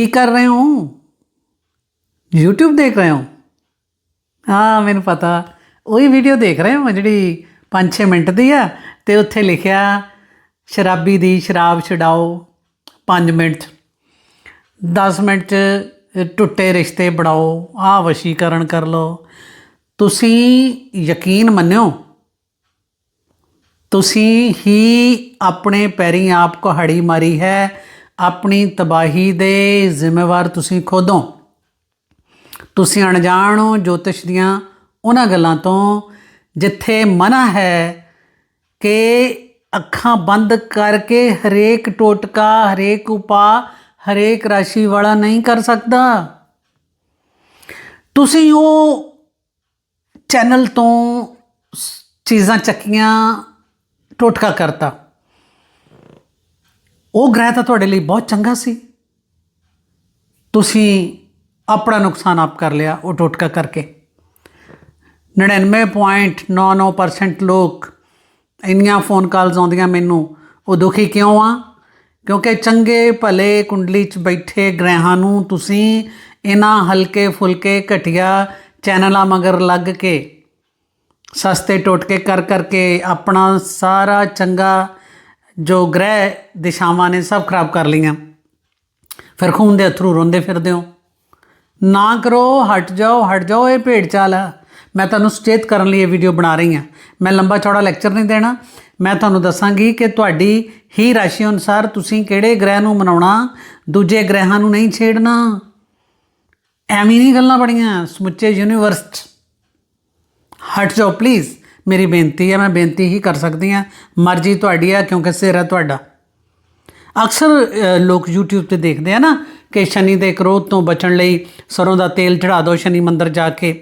ਕੀ ਕਰ ਰਹੇ ਹੋ? YouTube ਦੇਖ ਰਹੇ ਹੋ? ਹਾਂ, ਮੈਨੂੰ ਪਤਾ। ਉਹੀ ਵੀਡੀਓ ਦੇਖ ਰਹੇ ਹੋ ਜਿਹੜੀ 5-6 ਮਿੰਟ ਦੀ ਆ ਤੇ ਉੱਥੇ ਲਿਖਿਆ, ਸ਼ਰਾਬੀ ਦੀ ਸ਼ਰਾਬ ਛਡਾਓ। 5 ਮਿੰਟ। 10 ਮਿੰਟ 'ਚ ਟੁੱਟੇ ਰਿਸ਼ਤੇ ਬਣਾਓ। ਆ ਵਸ਼ੀਕਰਨ ਕਰ ਲਓ। ਤੁਸੀਂ ਯਕੀਨ ਮੰਨਿਓ? ਤੁਸੀਂ ਹੀ ਆਪਣੇ ਪੈਰੀਂ ਆਪ ਕੁਹਾੜੀ ਮਾਰੀ ਹੈ ਆਪਣੀ ਤਬਾਹੀ ਦੇ ਜ਼ਿੰਮੇਵਾਰ ਤੁਸੀਂ ਖੁਦ ਹੋ। ਤੁਸੀਂ ਅਣਜਾਣ ਹੋ ਜੋਤਿਸ਼ ਦੀਆਂ ਉਹਨਾਂ ਗੱਲਾਂ ਤੋਂ, ਜਿੱਥੇ ਮਨਾ ਹੈ ਕਿ ਅੱਖਾਂ ਬੰਦ ਕਰਕੇ ਹਰੇਕ ਟੋਟਕਾ, ਹਰੇਕ ਉਪਾ ਹਰੇਕ ਰਾਸ਼ੀ ਵਾਲਾ ਨਹੀਂ ਕਰ ਸਕਦਾ। ਤੁਸੀਂ ਉਹ ਚੈਨਲ ਤੋਂ ਚੀਜ਼ਾਂ ਚੱਕੀਆਂ, ਟੋਟਕਾ ਕਰਤਾ। ਉਹ ਗ੍ਰਹਿ ਤਾਂ ਤੁਹਾਡੇ ਲਈ ਬਹੁਤ ਚੰਗਾ ਸੀ। ਤੁਸੀਂ ਆਪਣਾ ਨੁਕਸਾਨ ਆਪ ਕਰ ਲਿਆ, ਉਹ ਟੋਟਕਾ ਕਰਕੇ। 99.99% ਲੋਕ ਇੰਨੀਆਂ ਫੋਨ ਕਾਲਸ ਆਉਂਦੀਆਂ ਮੈਨੂੰ, ਉਹ ਦੁਖੀ ਕਿਉਂ ਆ? ਕਿਉਂਕਿ ਚੰਗੇ ਭਲੇ ਕੁੰਡਲੀ 'ਚ ਬੈਠੇ ਗ੍ਰਹਿਾਂ ਨੂੰ ਤੁਸੀਂ ਇਹਨਾਂ ਹਲਕੇ ਫੁਲਕੇ ਘਟੀਆ ਚੈਨਲਾਂ ਮਗਰ ਲੱਗ ਕੇ ਸਸਤੇ ਟੋਟਕੇ ਕਰ ਕਰਕੇ ਆਪਣਾ ਸਾਰਾ ਚੰਗਾ ਜੋ ਗ੍ਰਹਿ ਦਿਸ਼ਾਵਾਂ ਨੇ ਸਭ ਖਰਾਬ ਕਰ ਲਈਆਂ। ਫਿਰ ਖੂਨ ਦੇ ਅਥਰੂ ਰੋਂਦੇ ਫਿਰਦੇ ਹੋ। ਨਾ ਕਰੋ, ਹਟ ਜਾਓ ਹਟ ਜਾਓ, ਇਹ ਭੇਡ ਚਾਲ ਆ। ਮੈਂ ਤੁਹਾਨੂੰ ਸੁਚੇਤ ਕਰਨ ਲਈ ਇਹ ਵੀਡੀਓ ਬਣਾ ਰਹੀ ਹਾਂ। ਮੈਂ ਲੰਬਾ ਚੌੜਾ ਲੈਕਚਰ ਨਹੀਂ ਦੇਣਾ। ਮੈਂ ਤੁਹਾਨੂੰ ਦੱਸਾਂਗੀ ਕਿ ਤੁਹਾਡੀ ਹੀ ਰਾਸ਼ੀ ਅਨੁਸਾਰ ਤੁਸੀਂ ਕਿਹੜੇ ਗ੍ਰਹਿ ਨੂੰ ਮਨਾਉਣਾ, ਦੂਜੇ ਗ੍ਰਹਿਾਂ ਨੂੰ ਨਹੀਂ ਛੇੜਨਾ। ਐਵੇਂ ਨਹੀਂ ਗੱਲਾਂ ਬੜੀਆਂ। ਸਮੁੱਚੇ ਯੂਨੀਵਰਸ 'ਚ। ਹਟ ਜਾਓ ਪਲੀਜ਼ ਮੇਰੀ ਬੇਨਤੀ ਹੈ, ਮੈਂ ਬੇਨਤੀ ਹੀ ਕਰ ਸਕਦੀ ਹਾਂ। ਮਰਜ਼ੀ ਤੁਹਾਡੀ ਆ, ਕਿਉਂਕਿ ਸਿਰ ਤੁਹਾਡਾ। ਅਕਸਰ ਲੋਕ YouTube ਤੇ ਦੇਖਦੇ ਆ ਨਾ ਕਿ ਸ਼ਨੀ ਦੇ ਕ੍ਰੋਧ ਤੋਂ ਬਚਣ ਲਈ ਸਰੋਂ ਦਾ ਤੇਲ ਚੜਾ ਦਿਓ, ਸ਼ਨੀ ਮੰਦਰ ਜਾ ਕੇ।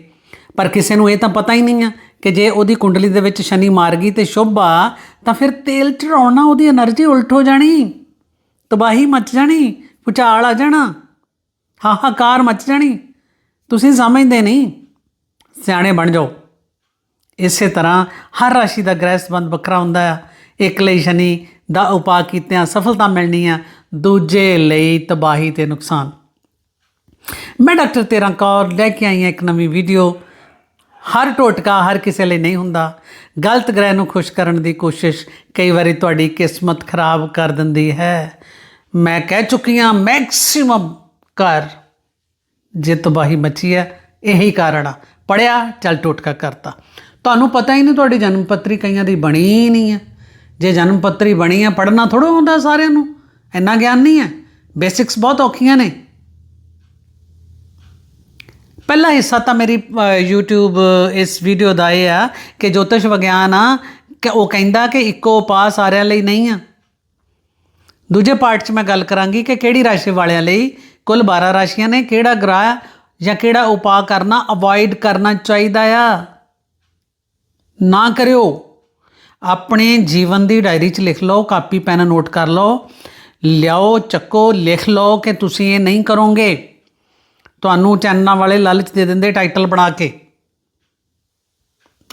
ਪਰ ਕਿਸੇ ਨੂੰ ਇਹ ਤਾਂ ਪਤਾ ਹੀ ਨਹੀਂ ਆ ਕਿ ਜੇ ਉਹਦੀ ਕੁੰਡਲੀ ਦੇ ਵਿੱਚ ਸ਼ਨੀ ਮਾਰ ਗਈ ਤੇ ਸ਼ੁਭ ਆ, ਤਾਂ ਫਿਰ ਤੇਲ ਚੜਾਉਣਾ ਉਹਦੀ એનર્ਜੀ ਉਲਟ ਹੋ ਜਾਣੀ। ਤਬਾਹੀ ਮਚ ਜਾਣੀ ਪੁਚਾਲ ਆ ਜਾਣਾ, ਹਾਹਾਕਾਰ ਮਚ ਜਾਣੀ। ਤੁਸੀਂ ਸਮਝਦੇ ਨਹੀਂ। ਸਿਆਣੇ ਬਣ ਜਾਓ। ਇਸੇ ਤਰ੍ਹਾਂ ਹਰ ਰਾਸ਼ੀ ਦਾ ਗ੍ਰਹਿ ਸੰਬੰਧ ਵੱਖਰਾ ਹੁੰਦਾ ਆ ਇੱਕ ਲਈ ਸ਼ਨੀ ਦਾ ਉਪਾਅ ਕੀਤਿਆਂ ਸਫਲਤਾ ਮਿਲਣੀ ਆ ਦੂਜੇ ਲਈ ਤਬਾਹੀ ਤੇ ਨੁਕਸਾਨ। ਮੈਂ ਡਾਕਟਰ ਤੇਰਾਂ ਕੌਰ ਲੈ ਕੇ ਆਈ ਹਾਂ ਇੱਕ ਨਵੀਂ ਵੀਡੀਓ। ਹਰ ਟੋਟਕਾ ਹਰ ਕਿਸੇ ਲਈ ਨਹੀਂ ਹੁੰਦਾ। ਗਲਤ ਗ੍ਰਹਿ ਨੂੰ ਖੁਸ਼ ਕਰਨ ਦੀ ਕੋਸ਼ਿਸ਼ ਕਈ ਵਾਰੀ ਤੁਹਾਡੀ ਕਿਸਮਤ ਖਰਾਬ ਕਰ ਦਿੰਦੀ ਹੈ। ਮੈਂ ਕਹਿ ਚੁੱਕੀ ਹਾਂ ਮੈਕਸਿਮਮ ਕਰ ਜੇ ਤਬਾਹੀ ਮਚੀ ਹੈ, ਇਹੀ ਕਾਰਨ ਆ। ਪੜਿਆ ਚੱਲ ਟੋਟਕਾ ਕਰਤਾ। ਤੁਹਾਨੂੰ ਪਤਾ ਹੀ ਨਹੀਂ ਤੁਹਾਡੀ ਜਨਮ ਪੱਤਰੀ ਕਈਆਂ ਦੀ ਬਣੀ ਹੀ ਨਹੀਂ ਹੈ। ਜੇ ਜਨਮ ਪੱਤਰੀ ਬਣੀ ਹੈ ਪੜਨਾ ਥੋੜਾ ਹੁੰਦਾ ਸਾਰਿਆਂ ਨੂੰ। ਇੰਨਾ ਗਿਆਨ ਨਹੀਂ ਹੈ। ਬੇਸਿਕਸ ਬਹੁਤ ਔਖੀਆਂ ਨੇ। ਪਹਿਲਾ ਹਿੱਸਾ ਤਾਂ ਮੇਰੀ ਅ, YouTube ਇਸ ਵੀਡੀਓ ਦਾ ਇਹ ਆ ਕਿ ਜੋਤਿਸ਼ ਵਿਗਿਆਨ ਆ ਕਿ ਉਹ ਕਹਿੰਦਾ ਕਿ ਇੱਕੋ ਉਪਾਅ ਸਾਰਿਆਂ ਲਈ ਨਹੀਂ ਆ। ਦੂਜੇ ਪਾਰਟ 'ਚ ਮੈਂ ਗੱਲ ਕਰਾਂਗੀ ਕਿ ਕਿਹੜੀ ਰਾਸ਼ੀ ਵਾਲਿਆਂ ਲਈ ਕੁੱਲ 12 ਰਾਸ਼ੀਆਂ ਨੇ ਕਿਹੜਾ ਗ੍ਰਹਿ ਜਾਂ ਕਿਹੜਾ ਉਪਾਅ ਕਰਨਾ ਅਵੋਇਡ ਕਰਨਾ ਚਾਹੀਦਾ ਆ। ਨਾ ਕਰਿਓ। ਆਪਣੇ ਜੀਵਨ ਦੀ ਡਾਇਰੀ 'ਚ ਲਿਖ ਲਓ, ਕਾਪੀ, ਪੈਨ, ਨੋਟ ਕਰ ਲਓ। ਲਿਆਓ, ਚੱਕੋ, ਲਿਖ ਲਓ ਕਿ ਤੁਸੀਂ ਇਹ ਨਹੀਂ ਕਰੋਗੇ। ਤੁਹਾਨੂੰ ਚੈਨਲਾਂ ਵਾਲੇ ਲਾਲਚ ਦੇ ਦਿੰਦੇ ਟਾਈਟਲ ਬਣਾ ਕੇ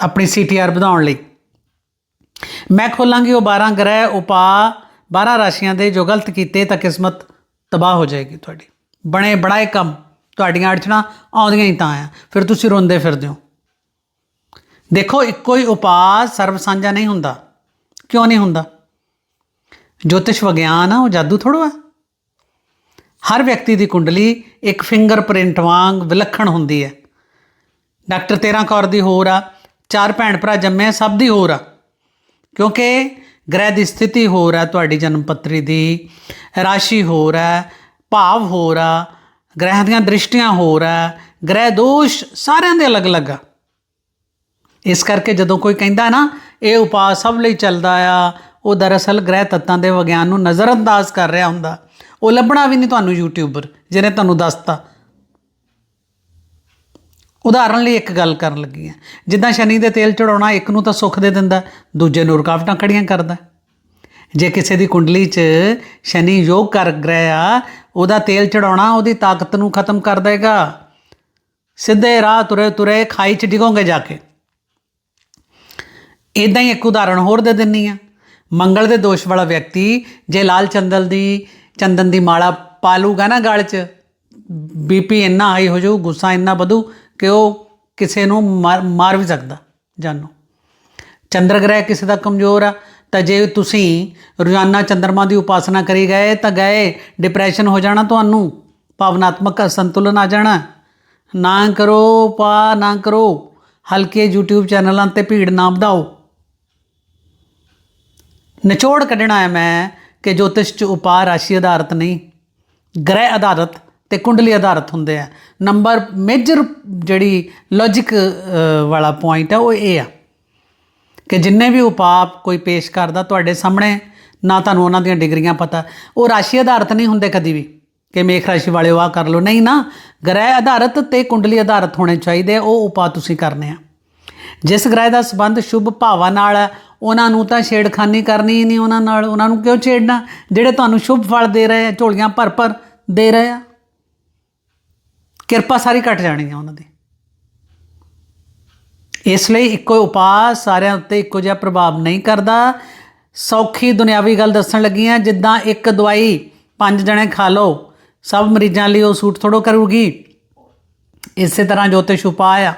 ਆਪਣੀ ਸੀਟੀਆਰ ਵਧਾਉਣ ਲਈ। ਮੈਂ ਖੋਲਾਂਗੀ, ਉਹ 12 ਗ੍ਰਹਿ ਉਪਾਅ 12 ਰਾਸ਼ੀਆਂ ਦੇ ਜੋ ਗਲਤ ਕੀਤੇ ਤਾਂ ਕਿਸਮਤ ਤਬਾਹ ਹੋ ਜਾਏਗੀ ਤੁਹਾਡੀ। ਬਣੇ ਬੜਾਏ ਕੰਮ ਤੁਹਾਡੀਆਂ ਅੜਚਣਾ ਆਉਂਦੀਆਂ ਹੀ ਤਾਂ ਆ। ਫਿਰ ਤੁਸੀਂ ਰੋਂਦੇ ਫਿਰਦੇ ਹੋ। ਦੇਖੋ, ਇੱਕੋ ਹੀ ਉਪਾਅ ਸਰਬ ਸਾਂਝਾ ਨਹੀਂ ਹੁੰਦਾ। ਕਿਉਂ ਨਹੀਂ ਹੁੰਦਾ? ਜੋਤਿਸ਼ ਵਿਗਿਆਨ ਆ, ਉਹ ਜਾਦੂ ਥੋੜੋ ਹੈ ਹਰ ਵਿਅਕਤੀ ਦੀ ਕੁੰਡਲੀ ਇੱਕ ਫਿੰਗਰਪ੍ਰਿੰਟ ਵਾਂਗ ਵਿਲੱਖਣ ਹੁੰਦੀ ਹੈ। ਡਾਕਟਰ ਤੇਰਾਂ ਕੌਰ ਦੀ ਹੋਰ ਆ, ਚਾਰ ਭੈਣ ਭਰਾ ਜੰਮੇ ਸਭ ਦੀ ਹੋਰ ਆ। ਕਿਉਂਕਿ ਗ੍ਰਹਿ ਦੀ ਸਥਿਤੀ ਹੋਰ ਆ, ਤੁਹਾਡੀ ਜਨਮ ਪੱਤਰੀ ਦੀ ਰਾਸ਼ੀ ਹੋਰ ਹੈ ਭਾਵ ਹੋਰ ਆ, ਗ੍ਰਹਿ ਦੀਆਂ ਦ੍ਰਿਸ਼ਟੀਆਂ ਹੋਰ ਆ, ਗ੍ਰਹਿ ਦੋਸ਼ ਸਾਰਿਆਂ ਦੇ ਅਲੱਗ-ਅਲੱਗ ਆ। ਇਸ ਕਰਕੇ ਜਦੋਂ ਕੋਈ ਕਹਿੰਦਾ ਨਾ, ਇਹ ਉਪਾਅ ਸਭ ਲਈ ਚੱਲਦਾ ਆ, ਉਹ ਦਰਅਸਲ ਗ੍ਰਹਿ ਤੱਤਾਂ ਦੇ ਵਿਗਿਆਨ ਨੂੰ ਨਜ਼ਰਅੰਦਾਜ਼ ਕਰ ਰਿਹਾ ਹੁੰਦਾ। ਉਹ ਲੱਭਣਾ ਵੀ ਨਹੀਂ ਤੁਹਾਨੂੰ ਯੂਟਿਊਬਰ, ਜਿਹਨੇ ਤੁਹਾਨੂੰ ਦੱਸਤਾ। ਉਦਾਹਰਨ ਲਈ ਇੱਕ ਗੱਲ ਕਰਨ ਲੱਗੀ ਆ। ਜਿੱਦਾਂ ਸ਼ਨੀ ਦੇ ਤੇਲ ਚੜਾਉਣਾ ਇੱਕ ਨੂੰ ਤਾਂ ਸੁੱਖ ਦੇ ਦਿੰਦਾ, ਦੂਜੇ ਨੂੰ ਰੁਕਾਵਟਾਂ ਖੜੀਆਂ ਕਰਦਾ। ਜੇ ਕਿਸੇ ਦੀ ਕੁੰਡਲੀ 'ਚ ਸ਼ਨੀ ਯੋਗ ਕਰ ਗ੍ਰਹਿ ਆ, ਉਹਦਾ ਤੇਲ ਚੜਾਉਣਾ ਉਹਦੀ ਤਾਕਤ ਨੂੰ ਖਤਮ ਕਰ ਦੇਗਾ ਸਿੱਧੇ ਰਾਹ ਤੁਰੇ ਤੁਰੇ ਖਾਈ 'ਚ ਡਿਗੋਗੇ ਜਾ ਕੇ। ਇਦਾਂ ਹੀ ਇੱਕ ਉਦਾਹਰਣ ਹੋਰ ਦੇ ਦਿੰਨੀ ਆ। ਮੰਗਲ ਦੇ ਦੋਸ਼ ਵਾਲਾ ਵਿਅਕਤੀ ਜੇ ਲਾਲ ਚੰਦਲ ਦੀ, ਚੰਦਨ ਦੀ ਮਾਲਾ ਪਾ ਲੂਗਾ ਨਾ ਗਲ 'ਚ ਬੀਪੀ ਇੰਨਾ ਹਾਈ ਹੋ ਜਾਊ, ਗੁੱਸਾ ਇੰਨਾ ਵਧੂ ਕਿ ਉਹ ਕਿਸੇ ਨੂੰ ਮਾਰ ਮਾਰ ਵੀ ਸਕਦਾ, ਜਾਨੋ। ਚੰਦਰ ਗ੍ਰਹਿ ਕਿਸੇ ਦਾ ਕਮਜ਼ੋਰ ਆ, ਤਾਂ ਜੇ ਤੁਸੀਂ ਰੋਜ਼ਾਨਾ ਚੰਦਰਮਾ ਦੀ ਉਪਾਸਨਾ ਕਰੀ ਗਏ, ਤਾਂ ਗਏ, ਡਿਪਰੈਸ਼ਨ ਹੋ ਜਾਣਾ ਤੁਹਾਨੂੰ, ਭਾਵਨਾਤਮਕ ਸੰਤੁਲਨ ਆ ਜਾਣਾ। ਨਾ ਕਰੋ, ਪਾ ਨਾ ਕਰੋ, ਹਲਕੇ YouTube ਚੈਨਲਾਂ ਤੇ ਭੀੜ ਨਾ ਵਧਾਓ। ਨਿਚੋੜ ਕੱਢਣਾ ਹੈ ਮੈਂ ਕਿ ਜੋਤਿਸ਼ ਚ ਉਪਾਅ ਰਾਸ਼ੀ ਆਧਾਰਿਤ ਨਹੀਂ। ਗ੍ਰਹਿ ਆਧਾਰਿਤ ਤੇ ਕੁੰਡਲੀ ਆਧਾਰਿਤ ਹੁੰਦੇ ਆ। ਨੰਬਰ ਮੇਜਰ ਜਿਹੜੀ ਲੌਜੀਕ ਵਾਲਾ ਪੁਆਇੰਟ ਹੈ ਉਹ ਇਹ ਆ ਕਿ ਜਿੰਨੇ ਵੀ ਉਪਾਅ ਕੋਈ ਪੇਸ਼ ਕਰਦਾ ਤੁਹਾਡੇ ਸਾਹਮਣੇ, ਨਾ ਤੁਹਾਨੂੰ ਉਹਨਾਂ ਦੀਆਂ ਡਿਗਰੀਆਂ ਪਤਾ। ਉਹ ਰਾਸ਼ੀ ਆਧਾਰਿਤ ਨਹੀਂ ਹੁੰਦੇ ਕਦੀ ਵੀ ਕਿ ਮੇਖ ਰਾਸ਼ੀ ਵਾਲੇ ਉਹ ਆ ਕਰ ਲਓ। ਨਹੀਂ ਨਾ, ਗ੍ਰਹਿ ਆਧਾਰਿਤ ਤੇ ਕੁੰਡਲੀ ਆਧਾਰਿਤ ਹੋਣੇ ਚਾਹੀਦੇ ਉਹ ਉਪਾਅ ਤੁਸੀਂ ਕਰਨੇ ਆ। ਜਿਸ ਗ੍ਰਹਿ ਦਾ ਸੰਬੰਧ ਸ਼ੁਭ ਭਾਵਾਂ ਨਾਲ ਹੈ ਉਹਨਾਂ ਨੂੰ ਤਾਂ ਛੇੜਖਾਨੀ ਕਰਨੀ ਹੀ ਨਹੀਂ ਉਹਨਾਂ ਨਾਲ, ਉਹਨਾਂ ਨੂੰ ਕਿਉਂ ਛੇੜਨਾ? ਜਿਹੜੇ ਤੁਹਾਨੂੰ ਸ਼ੁਭ ਫਲ ਦੇ ਰਹੇ ਆ, ਝੋਲੀਆਂ ਭਰ ਭਰ ਦੇ ਰਹੇ ਆ। ਕਿਰਪਾ ਸਾਰੀ ਘਟ ਜਾਣੀ ਆ ਉਹਨਾਂ ਦੀ। ਇਸ ਲਈ ਇੱਕੋ ਉਪਾਅ ਸਾਰਿਆਂ ਉੱਤੇ ਇੱਕੋ ਜਿਹਾ ਪ੍ਰਭਾਵ ਨਹੀਂ ਕਰਦਾ। ਸੌਖੀ ਦੁਨਿਆਵੀ ਗੱਲ ਦੱਸਣ ਲੱਗੀ ਆ ਜਿੱਦਾਂ ਇੱਕ ਦਵਾਈ ਪੰਜ ਜਣੇ ਖਾ ਲਓ, ਸਭ ਮਰੀਜ਼ਾਂ ਲਈ ਉਹ ਸੂਟ ਥੋੜੋ ਕਰੂਗੀ। ਇਸੇ ਤਰ੍ਹਾਂ ਜੋਤਿਸ਼ ਉਪਾਅ ਆ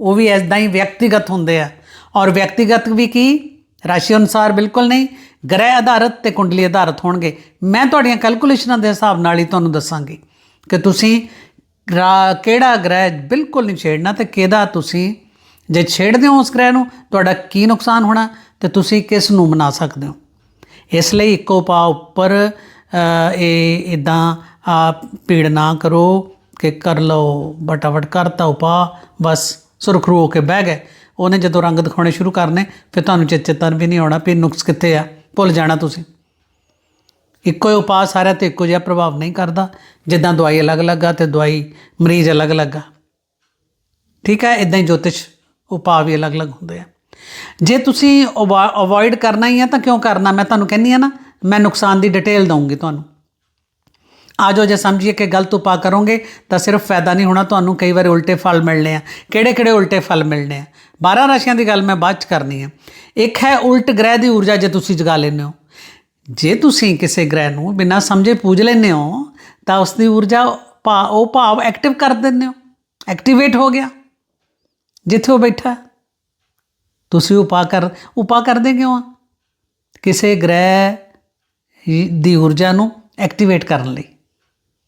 ਉਹ ਵੀ ਐਦਾਂ ਹੀ ਵਿਅਕਤੀਗਤ ਹੁੰਦੇ ਆ। ਔਰ ਵਿਅਕਤੀਗਤ ਵੀ ਕੀ? ਰਾਸ਼ੀ ਅਨੁਸਾਰ ਬਿਲਕੁਲ ਨਹੀਂ, ਗ੍ਰਹਿ ਆਧਾਰਿਤ ਤੇ ਕੁੰਡਲੀ ਆਧਾਰਿਤ ਹੋਣਗੇ। ਮੈਂ ਤੁਹਾਡੀਆਂ ਕੈਲਕੂਲੇਸ਼ਨਾਂ ਦੇ ਹਿਸਾਬ ਨਾਲ ਹੀ ਤੁਹਾਨੂੰ ਦੱਸਾਂਗੀ ਕਿ ਤੁਸੀਂ ਕਿਹੜਾ ਗ੍ਰਹਿ ਬਿਲਕੁਲ ਨਹੀਂ ਛੇੜਨਾ ਤੇ ਕਿਹਦਾ ਤੁਸੀਂ ਜੇ ਛੇੜਦੇ ਹੋ ਉਸ ਗ੍ਰਹਿ ਨੂੰ, ਤੁਹਾਡਾ ਕੀ ਨੁਕਸਾਨ ਹੋਣਾ ਤੇ ਤੁਸੀਂ ਕਿਸ ਨੂੰ ਮਨਾ ਸਕਦੇ ਹੋ? ਇਸ ਲਈ ਇੱਕੋ ਪਾ ਉੱਪਰ ਇਹ ਇਦਾਂ ਆ ਭੀੜ ਨਾ ਕਰੋ ਕਿ ਕਰ ਲਓ ਬਟਾਵਟ ਕਰਤਾ ਉਪਾ ਬਸ ਸੁਰਖਰੂ ਹੋ ਕੇ ਬਹਿ ਗਏ। ਉਹਨੇ ਜਦੋਂ ਰੰਗ ਦਿਖਾਉਣੇ ਸ਼ੁਰੂ ਕਰਨੇ, ਫਿਰ ਤੁਹਾਨੂੰ ਚੇਤਨ ਵੀ ਨਹੀਂ ਆਉਣਾ ਵੀ ਨੁਕਸ ਕਿੱਥੇ ਆ, ਭੁੱਲ ਜਾਣਾ ਤੁਸੀਂ। ਇੱਕੋ ਹੀ ਉਪਾਅ ਸਾਰਿਆਂ ਤੇ ਇੱਕੋ ਜਿਹਾ ਪ੍ਰਭਾਵ ਨਹੀਂ ਕਰਦਾ, ਜਿੱਦਾਂ ਦਵਾਈ ਅਲੱਗ-ਅਲੱਗ ਆ ਤੇ ਦਵਾਈ ਮਰੀਜ਼ ਅਲੱਗ-ਅਲੱਗ ਆ। ਠੀਕ ਹੈ ਇਦਾਂ ਹੀ ਜੋਤਿਸ਼ ਉਪਾਅ ਵੀ ਅਲੱਗ-ਅਲੱਗ ਹੁੰਦੇ ਆ। ਜੇ ਤੁਸੀਂ ਅਵੋਇਡ ਕਰਨਾ ਹੀ ਆ ਤਾਂ ਕਿਉਂ ਕਰਨਾ? ਮੈਂ ਤੁਹਾਨੂੰ ਕਹਿੰਨੀ ਆ ਨਾ, ਮੈਂ ਨੁਕਸਾਨ ਦੀ ਡਿਟੇਲ ਦਊਂਗੀ ਤੁਹਾਨੂੰ। ਆਜੋ ਜੇ ਸਮਝੀਏ ਕਿ ਗਲਤ ਉਪਾਅ ਕਰੋਗੇ ਤਾਂ ਸਿਰਫ ਫਾਇਦਾ ਨਹੀਂ ਹੋਣਾ, ਤੁਹਾਨੂੰ ਕਈ ਵਾਰ ਉਲਟੇ ਫਲ ਮਿਲਣੇ ਆ। ਕਿਹੜੇ ਕਿਹੜੇ ਉਲਟੇ ਫਲ ਮਿਲਣੇ ਆ? 12 ਰਾਸ਼ੀਆਂ ਦੀ ਗੱਲ ਮੈਂ ਬਾਅਦ ਚ ਕਰਨੀ ਹੈ ਇੱਕ ਹੈ ਉਲਟ ਗ੍ਰਹਿ ਦੀ ਊਰਜਾ ਜੇ ਤੁਸੀਂ ਜਗਾ ਲੈਂਦੇ ਹੋ। ਜੇ ਤੁਸੀਂ ਕਿਸੇ ਗ੍ਰਹਿ ਨੂੰ ਬਿਨਾਂ ਸਮਝੇ ਪੂਜ ਲੈਂਦੇ ਹੋ, ਤਾਂ ਉਸ ਦੀ ਊਰਜਾ ਭਾ, ਉਹ ਭਾਵ ਐਕਟਿਵ ਕਰ ਦਿੰਦੇ ਹੋ। ਐਕਟੀਵੇਟ ਹੋ ਗਿਆ। ਜਿੱਥੇ ਉਹ ਬੈਠਾ। ਤੁਸੀਂ ਉਪਾਅ ਕਰ ਉਪਾਅ ਕਰਦੇ ਕਿਉਂ ਆ? ਕਿਸੇ ਗ੍ਰਹਿ ਦੀ ਊਰਜਾ ਨੂੰ ਐਕਟੀਵੇਟ ਕਰਨ ਲਈ।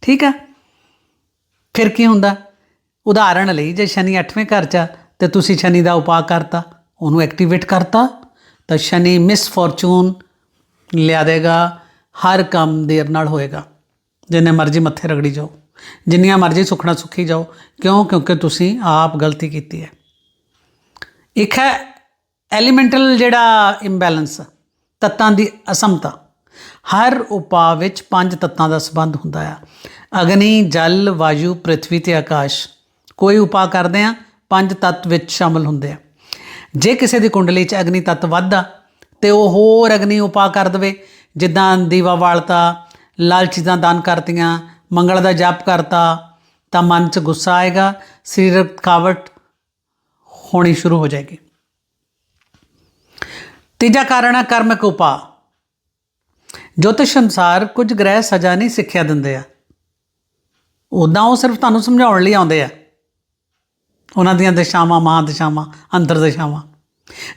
ਠੀਕ ਆ? ਫਿਰ ਕੀ ਹੁੰਦਾ? ਉਦਾਹਰਣ ਲਈ ਜੇ ਸ਼ਨੀ 8ਵੇਂ ਘਰ ਚ ਆ ਤੇ ਤੁਸੀਂ ਸ਼ਨੀ ਦਾ ਉਪਾਅ ਕਰਤਾ, ਉਹਨੂੰ ਐਕਟੀਵੇਟ ਕਰਤਾ, ਤਾਂ ਸ਼ਨੀ ਮਿਸ ਫੋਰਚੂਨ ਲਿਆ ਦੇਗਾ, ਹਰ ਕੰਮ ਦੇਰ ਨਾਲ ਹੋਏਗਾ। ਜਿੰਨੇ ਮਰਜ਼ੀ ਮੱਥੇ ਰਗੜੀ ਜਾਓ, ਜਿੰਨੀਆਂ ਮਰਜ਼ੀ ਸੁਖਣਾ ਸੁਖੀ ਜਾਓ, ਕਿਉਂ? ਕਿਉਂਕਿ ਤੁਸੀਂ ਆਪ ਗਲਤੀ ਕੀਤੀ ਹੈ। ਇੱਕ ਹੈ ਐਲੀਮੈਂਟਲ ਜਿਹੜਾ ਇੰਬੈਲੈਂਸ ਤੱਤਾਂ ਦੀ ਅਸਮਤਾ। ਹਰ ਉਪਾਅ ਵਿੱਚ ਪੰਜ ਤੱਤਾਂ ਦਾ ਸੰਬੰਧ ਹੁੰਦਾ ਆ। ਅਗਨੀ, ਜਲ, ਵਾਯੂ ਪ੍ਰithvi ਤੇ ਆਕਾਸ਼। ਕੋਈ ਉਪਾਅ ਕਰਦੇ ਆ ਪੰਜ ਤੱਤ ਵਿੱਚ ਸ਼ਾਮਲ ਹੁੰਦੇ ਆ। ਜੇ ਕਿਸੇ ਦੀ ਕੁੰਡਲੀ 'ਚ ਅਗਨੀ ਤੱਤ ਵੱਧਦਾ, ਤੇ ਉਹ ਹੋਰ ਅਗਨੀ ਉਪਾਅ ਕਰ ਦਵੇ। ਜਿੱਦਾਂ ਦੀਵਾ ਵਾਲਤਾ, ਲਾਲ ਚੀਜ਼ਾਂ ਦਾਨ ਕਰਤੀਆਂ, ਮੰਗਲ ਦਾ ਜਪ ਕਰਤਾ, ਤਾਂ ਮਨ 'ਚ ਗੁੱਸਾ ਆਏਗਾ ਸਰੀਰਕ ਥਕਾਵਟ ਹੋਣੀ ਸ਼ੁਰੂ ਹੋ ਜਾਏਗੀ। ਤੀਜਾ ਕਾਰਨ ਹੈ ਕਰਮਕ ਉਪਾਅ। ਜੋਤਿਸ਼ ਅਨੁਸਾਰ ਕੁਝ ਗ੍ਰਹਿ ਸਜ਼ਾ ਨਹੀਂ ਸਿੱਖਿਆ ਦਿੰਦੇ ਆ। ਉਦਾਂ ਉਹ ਸਿਰਫ ਤੁਹਾਨੂੰ ਸਮਝਾਉਣ ਲਈ ਆਉਂਦੇ ਆ। ਉਹਨਾਂ ਦੀਆਂ ਦਿਸ਼ਾਵਾਂ ਮਹਾਂ ਦਿਸ਼ਾਵਾਂ ਅੰਤਰ ਦਿਸ਼ਾਵਾਂ।